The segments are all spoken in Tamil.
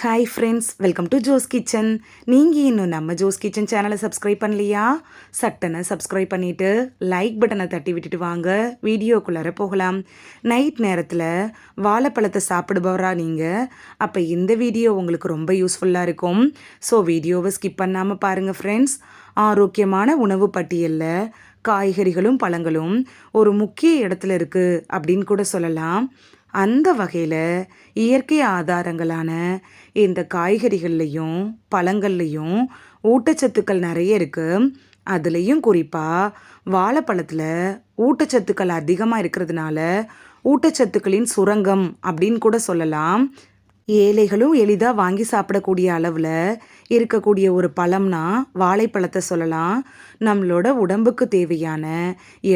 Hi friends welcome to Jo's kitchen நீங்கள் இன்னும் நம்ம ஜோஸ் கிச்சன் சேனலை சப்ஸ்கிரைப் பண்ணலையா? சட்டனை சப்ஸ்கிரைப் பண்ணிவிட்டு லைக் பட்டனை தட்டி விட்டுட்டு வாங்க. வீடியோக்குள்ளார போகலாம். நைட் நேரத்தில் வாழைப்பழத்தை சாப்பிடுபவரா நீங்கள் அப்போ இந்த வீடியோ உங்களுக்கு ரொம்ப யூஸ்ஃபுல்லாக இருக்கும். ஸோ வீடியோவை ஸ்கிப் பண்ணாமல் பாருங்கள் ஃப்ரெண்ட்ஸ் ஆரோக்கியமான உணவு பட்டியலில் காய்கறிகளும் பழங்களும் ஒரு முக்கிய இடத்துல இருக்குது அப்படின்னு கூட சொல்லலாம். அந்த வகையில் இயற்கை ஆதாரங்களான இந்த காய்கறிகள்லையும் பழங்கள்லையும் ஊட்டச்சத்துக்கள் நிறைய இருக்குது அதுலேயும் குறிப்பாக வாழைப்பழத்தில் ஊட்டச்சத்துக்கள் அதிகமாக இருக்கிறதுனால ஊட்டச்சத்துக்களின் சுரங்கம் அப்படின்னு கூட சொல்லலாம். ஏழைகளும் எளிதாக வாங்கி சாப்பிடக்கூடிய அளவில் இருக்கக்கூடிய ஒரு பழம்னா வாழைப்பழத்தை சொல்லலாம். நம்மளோட உடம்புக்கு தேவையான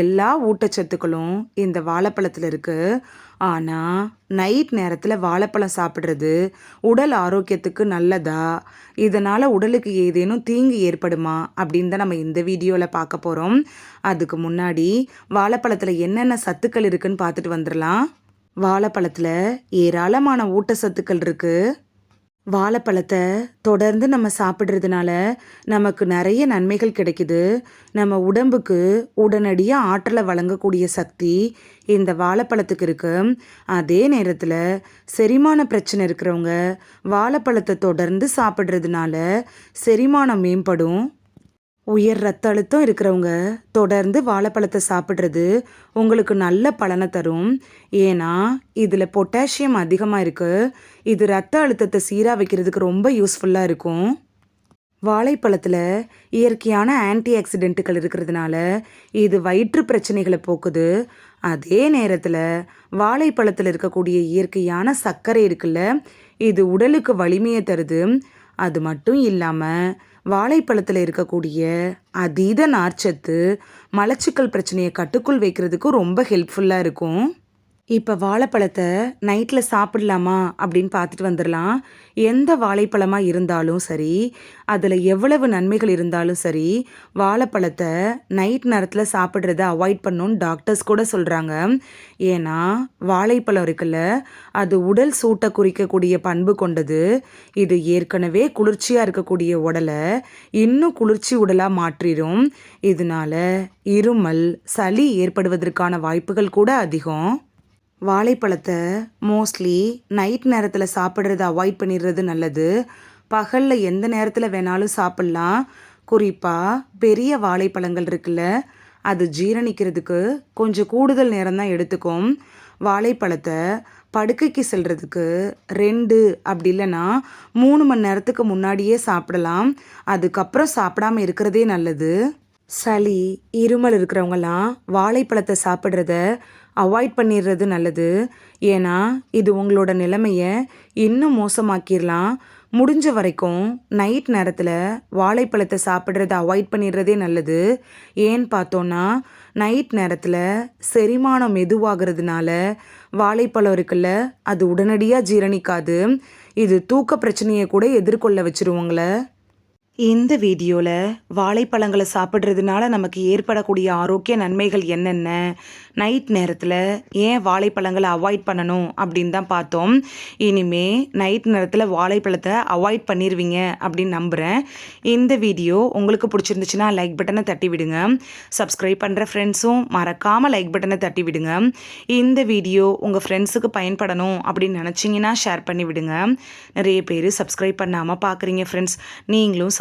எல்லா ஊட்டச்சத்துக்களும் இந்த வாழைப்பழத்தில் இருக்குது ஆனால் நைட் நேரத்தில் வாழைப்பழம் சாப்பிட்றது உடல் ஆரோக்கியத்துக்கு நல்லதா? இதனால் உடலுக்கு ஏதேனும் தீங்கு ஏற்படுமா? அப்படின்னு தான் நம்ம இந்த வீடியோவில் பார்க்க போகிறோம் அதுக்கு முன்னாடி வாழைப்பழத்தில் என்னென்ன சத்துக்கள் இருக்குன்னு பார்த்துட்டு வந்துடலாம். வாழைப்பழத்தில் ஏராளமான ஊட்டச்சத்துக்கள் இருக்குது வாழைப்பழத்தை தொடர்ந்து நம்ம சாப்பிட்றதுனால நமக்கு நிறைய நன்மைகள் கிடைக்குது. நம்ம உடம்புக்கு உடனடியாக ஆற்றலை வழங்கக்கூடிய சக்தி இந்த வாழைப்பழத்துக்கு இருக்கு. அதே நேரத்தில் செரிமான பிரச்சனை இருக்கிறவங்க வாழைப்பழத்தை தொடர்ந்து சாப்பிட்றதுனால செரிமானம் மேம்படும். உயர் ரத்த அழுத்தம் இருக்கிறவங்க தொடர்ந்து வாழைப்பழத்தை சாப்பிட்றது உங்களுக்கு நல்ல பலனை தரும். ஏன்னா இதில் பொட்டாசியம் அதிகமாக இருக்குது இது ரத்த அழுத்தத்தை சீராக வைக்கிறதுக்கு ரொம்ப யூஸ்ஃபுல்லாக இருக்கும். வாழைப்பழத்தில் இயற்கையான ஆன்டி ஆக்சிடென்ட்டுகள் இருக்கிறதுனால இது வயிற்று பிரச்சனைகளை போக்குது. அதே நேரத்தில் வாழைப்பழத்தில் இருக்கக்கூடிய இயற்கையான சர்க்கரை இருக்குல்ல இது உடலுக்கு வலிமையை தருது. அது மட்டும் இல்லாமல் வாழைப்பழத்தில் இருக்கக்கூடிய அதீத நார்ச்சத்து மலச்சிக்கல் பிரச்சனையை கட்டுக்குள் வைக்கிறதுக்கு ரொம்ப ஹெல்ப்ஃபுல்லாக இருக்கும். இப்போ வாழைப்பழத்தை நைட்டில் சாப்பிடலாமா அப்படின்னு பார்த்துட்டு வந்துடலாம். எந்த வாழைப்பழமாக இருந்தாலும் சரி அதில் எவ்வளவு நன்மைகள் இருந்தாலும் சரி வாழைப்பழத்தை நைட் நேரத்தில் சாப்பிட்றத அவாய்ட் பண்ணணும்னு டாக்டர்ஸ் கூட சொல்கிறாங்க ஏன்னா வாழைப்பழம் இருக்குல்ல அது உடல் சூட்டை குறிக்கக்கூடிய பண்பு கொண்டது. இது ஏற்கனவே குளிர்ச்சியாக இருக்கக்கூடிய உடலை இன்னும் குளிர்ச்சி உடலாக மாற்றிடும். இதனால இருமல் சளி ஏற்படுவதற்கான வாய்ப்புகள் கூட அதிகம். வாழைப்பழத்தை மோஸ்ட்லி நைட் நேரத்தில் சாப்பிட்றத அவாய்ட் பண்ணிடுறது நல்லது. பகலில் எந்த நேரத்தில் வேணாலும் சாப்பிட்லாம். குறிப்பாக பெரிய வாழைப்பழங்கள் இருக்குல்ல அது ஜீரணிக்கிறதுக்கு கொஞ்சம் கூடுதல் நேரம் தான் எடுத்துக்கும். வாழைப்பழத்தை படுக்கைக்கு செல்கிறதுக்கு ரெண்டு அப்படி இல்லைன்னா மூணு மணி நேரத்துக்கு முன்னாடியே சாப்பிடலாம். அதுக்கப்புறம் சாப்பிடாம இருக்கிறதே நல்லது. சளி இருமல் இருக்கிறவங்கலாம் வாழைப்பழத்தை சாப்பிட்றத அவாய்ட் பண்ணிடுறது நல்லது. ஏன்னா இது உங்களோட நிலைமையை இன்னும் மோசமாக்கிடலாம் முடிஞ்ச வரைக்கும் நைட் நேரத்தில் வாழைப்பழத்தை சாப்பிட்றத அவாய்ட் பண்ணிடுறதே நல்லது. ஏன்னு பார்த்தோன்னா நைட் நேரத்தில் செரிமானம் மெதுவாகிறதுனால வாழைப்பழம் இருக்குல்ல அது உடனடியாக ஜீரணிக்காது. இது தூக்க பிரச்சனையை கூட எதிர்கொள்ள வச்சுருவோங்களே. இந்த வீடியோவில் வாழைப்பழங்களை சாப்பிட்றதுனால நமக்கு ஏற்படக்கூடிய ஆரோக்கிய நன்மைகள் என்னென்ன? நைட் நேரத்தில் ஏன் வாழைப்பழங்களை அவாய்ட் பண்ணணும் அப்படின்னு தான் பார்த்தோம். இனிமே நைட் நேரத்தில் வாழைப்பழத்தை அவாய்ட் பண்ணிடுவீங்க அப்படின்னு நம்புகிறேன் இந்த வீடியோ உங்களுக்கு பிடிச்சிருந்துச்சுன்னா லைக் பட்டனை தட்டி விடுங்க. சப்ஸ்கிரைப் பண்ணுற ஃப்ரெண்ட்ஸும் மறக்காமல் லைக் பட்டனை தட்டி விடுங்க. இந்த வீடியோ உங்கள் ஃப்ரெண்ட்ஸுக்கு பயன்படணும் அப்படின்னு நினச்சிங்கன்னா ஷேர் பண்ணி விடுங்க. நிறைய பேர் சப்ஸ்கிரைப் பண்ணாமல் பார்க்குறீங்க ஃப்ரெண்ட்ஸ் நீங்களும்